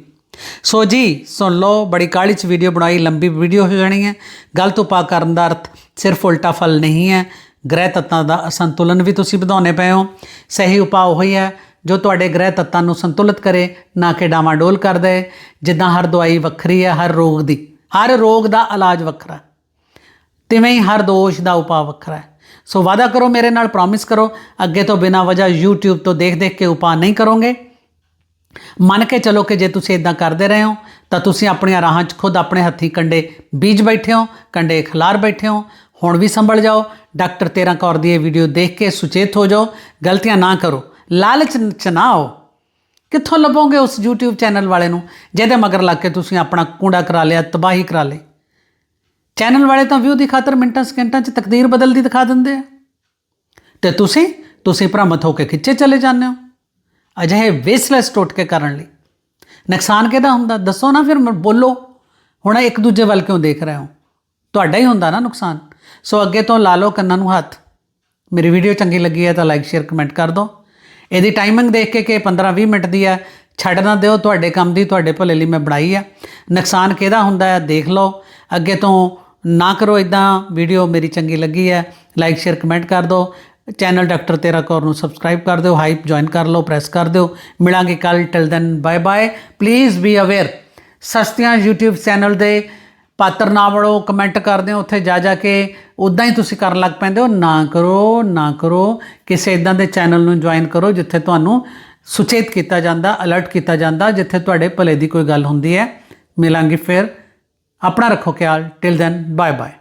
ਸੋ ਜੀ, ਸੁਣ ਲਓ, ਬੜੀ ਕਾਹਲੀ ਚ ਵੀਡੀਓ ਬਣਾਈ, ਲੰਬੀ ਵੀਡੀਓ ਹੋ ਜਾਣੀ ਹੈ। ਗਲਤ ਉਪਾਅ ਕਰਨ ਦਾ ਅਰਥ ਸਿਰਫ ਉਲਟਾ ਫਲ ਨਹੀਂ ਹੈ। ਗ੍ਰਹਿ ਤੱਤਾਂ ਦਾ ਅਸੰਤੁਲਨ ਵੀ ਤੁਸੀਂ ਵਧਾਉਣੇ ਪਏ ਹੋ। ਸਹੀ ਉਪਾਅ ਉਹੀ ਹੈ ਜੋ ਤੁਹਾਡੇ ਗ੍ਰਹਿ ਤੱਤਾਂ ਨੂੰ ਸੰਤੁਲਿਤ ਕਰੇ, ਨਾ ਕਿ ਡਾਵਾਡੋਲ ਕਰ ਦੇ। ਜਿੱਦਾਂ ਹਰ ਦਵਾਈ ਵੱਖਰੀ ਹੈ, ਹਰ ਰੋਗ ਦੀ। ਹਰ ਰੋਗ ਦਾ ਇਲਾਜ ਵੱਖਰਾ ਤਿਵੇਂ ਹੀ ਹਰ ਦੋਸ਼ ਦਾ ਉਪਾਅ ਵੱਖਰਾ ਹੈ। ਸੋ ਵਾਦਾ ਕਰੋ ਮੇਰੇ ਨਾਲ ਪ੍ਰੋਮਿਸ ਕਰੋ। ਅੱਗੇ ਤੋਂ ਬਿਨਾਂ ਵਜ੍ਹਾ YouTube ਤੋਂ ਦੇਖ-ਦੇਖ ਕੇ ਉਪਾਅ ਨਹੀਂ ਕਰੋਗੇ। ਮੰਨ ਕੇ ਚਲੋ ਕਿ ਜੇ ਤੁਸੀਂ ਇਦਾਂ ਕਰਦੇ ਰਹੇ ਹੋ, ਤਾਂ ਤੁਸੀਂ ਆਪਣੀਆਂ ਰਾਹਾਂ 'ਚ ਖੁਦ ਆਪਣੇ ਹੱਥੀ ਕੰਡੇ ਬੀਜ ਬੈਠੇ ਹੋ, ਕੰਡੇ ਖਿਲਾਰ ਬੈਠੇ ਹੋ, ਹੁਣ ਵੀ ਸੰਭਲ ਜਾਓ। ਡਾਕਟਰ ਤੇਰਾ ਕੌਰ ਦੀ ਇਹ ਵੀਡੀਓ ਦੇਖ ਕੇ ਸੁਚੇਤ ਹੋ ਜਾਓ, ਗਲਤੀਆਂ ਨਾ ਕਰੋ। ਲਾਲਚ 'ਚ ਨਾ ਆਓ। ਕਿੱਥੋਂ ਲੱਭੋਗੇ ਉਸ YouTube ਚੈਨਲ ਵਾਲੇ ਨੂੰ, ਜਿਹਦੇ ਮਗਰ ਲੱਗ ਕੇ ਤੁਸੀਂ ਆਪਣਾ ਕੂੜਾ ਕਰਾ ਲਿਆ, ਤਬਾਹੀ ਕਰਾ ਲਈ? ਚੈਨਲ ਵਾਲੇ ਤਾਂ ਵਿਊ ਦੀ ਖਾਤਰ ਮਿੰਟਾਂ, ਸਕਿੰਟਾਂ 'ਚ ਤਕਦੀਰ ਬਦਲਦੀ ਦਿਖਾ ਦਿੰਦੇ ਆ। ਤੇ ਤੁਸੀਂ ਤੁਸੀਂ ਭ੍ਰਮਤ ਹੋ ਕੇ ਖਿੱਚੇ ਚਲੇ ਜਾਂਦੇ ਹੋ। ਅਜਿਹੇ ਵੇਸਲੈਸ ਟੋਟਕੇ ਕਰਨ ਲਈ। ਨੁਕਸਾਨ ਕਿਹਦਾ ਹੁੰਦਾ? ਦੱਸੋ ਨਾ ਫਿਰ ਬੋਲੋ। ਹੁਣ ਇੱਕ ਦੂਜੇ ਵੱਲ ਕਿਉਂ ਦੇਖ ਰਹੇ ਹੋ? ਤੁਹਾਡਾ ਹੀ ਹੁੰਦਾ ਨਾ ਨੁਕਸਾਨ। ਸੋ ਅੱਗੇ ਤੋਂ ਲਾ ਲਓ ਕੰਨਾਂ ਨੂੰ ਹੱਥ। ਮੇਰੀ ਵੀਡੀਓ ਚੰਗੀ ਲੱਗੀ ਹੈ ਤਾਂ ਲਾਈਕ ਸ਼ੇਅਰ ਕਮੈਂਟ ਕਰ ਦਿਓ। ਇਹਦੀ ਟਾਈਮਿੰਗ ਦੇਖ ਕੇ ਕਿ 15-20 ਮਿੰਟ ਦੀ ਹੈ। ਛੱਡ ਨਾ ਦਿਓ, ਤੁਹਾਡੇ ਕੰਮ ਦੀ, ਤੁਹਾਡੇ ਭਲੇ ਲਈ ਮੈਂ ਬਣਾਈ ਆ। ਨੁਕਸਾਨ ਕਿਹਦਾ ਹੁੰਦਾ ਹੈ? ਦੇਖ ਲਓ। ਅੱਗੇ ਤੋਂ ਨਾ ਕਰੋ ਇਦਾਂ ਵੀਡੀਓ ਮੇਰੀ ਚੰਗੀ ਲੱਗੀ ਹੈ। ਲਾਈਕ ਸ਼ੇਅਰ ਕਮੈਂਟ ਕਰ ਦਿਓ। ਚੈਨਲ ਡਾਕਟਰ ਤੇਰਾ ਕੌਰ ਨੂੰ ਸਬਸਕ੍ਰਾਈਬ ਕਰ ਦਿਓ ਹਾਈਪ ਜੁਆਇਨ ਕਰ ਲਓ ਪ੍ਰੈਸ ਕਰ ਦਿਓ ਮਿਲਾਂਗੇ ਕੱਲ till then bye bye please be aware ਸਸਤੀਆਂ YouTube ਚੈਨਲ ਦੇ ਪਾਤਰ ਨਾ ਬਣੋ ਕਮੈਂਟ ਕਰਦੇ ਹੋ ਉੱਥੇ ਜਾ ਜਾ ਕੇ ਉਦਾਂ ਹੀ ਤੁਸੀਂ ਕਰਨ ਲੱਗ ਪੈਂਦੇ ਹੋ ਨਾ ਕਰੋ ਨਾ ਕਰੋ ਕਿਸੇ ਇਦਾਂ ਦੇ ਚੈਨਲ ਨੂੰ ਜੁਆਇਨ ਕਰੋ ਜਿੱਥੇ ਤੁਹਾਨੂੰ ਸੁਚੇਤ ਕੀਤਾ ਜਾਂਦਾ ਅਲਰਟ ਕੀਤਾ ਜਾਂਦਾ ਜਿੱਥੇ ਤੁਹਾਡੇ ਭਲੇ ਦੀ ਕੋਈ ਗੱਲ ਹੁੰਦੀ ਹੈ ਮਿਲਾਂਗੇ ਫਿਰ ਆਪਣਾ ਰੱਖੋ ਖਿਆਲ ਟਿਲ ਦੈਨ ਬਾਏ ਬਾਏ